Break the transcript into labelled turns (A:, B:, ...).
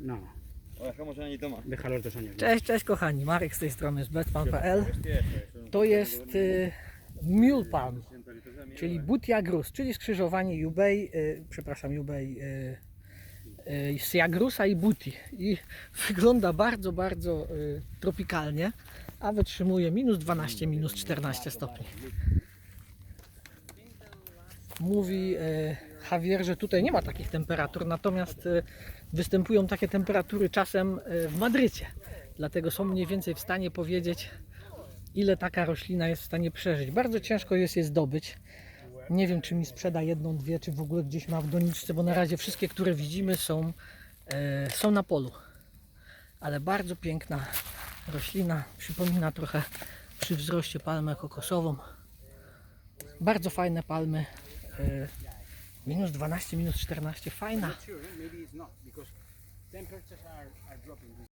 A: No, deja los dos años.
B: Cześć, cześć kochani, Marek z tej strony z betpan.pl To jest y, Mule Palm, czyli Butia Grus, czyli skrzyżowanie Jubei, y, przepraszam, Jubei, y, y, z Jagrusa i Buti. I wygląda bardzo, bardzo y, tropikalnie, a wytrzymuje minus 12, minus 14 stopni. Mówi y, Javier, że tutaj nie ma takich temperatur, natomiast y, występują takie temperatury czasem y, w Madrycie. Dlatego są mniej więcej w stanie powiedzieć, ile taka roślina jest w stanie przeżyć. Bardzo ciężko jest je zdobyć. Nie wiem, czy mi sprzeda jedną, dwie, czy w ogóle gdzieś ma w doniczce, bo na razie wszystkie, które widzimy, są, e, są na polu. Ale bardzo piękna roślina. Przypomina trochę przy wzroście palmę kokosową. Bardzo fajne palmy. E, minus 12, minus 14. Fajna.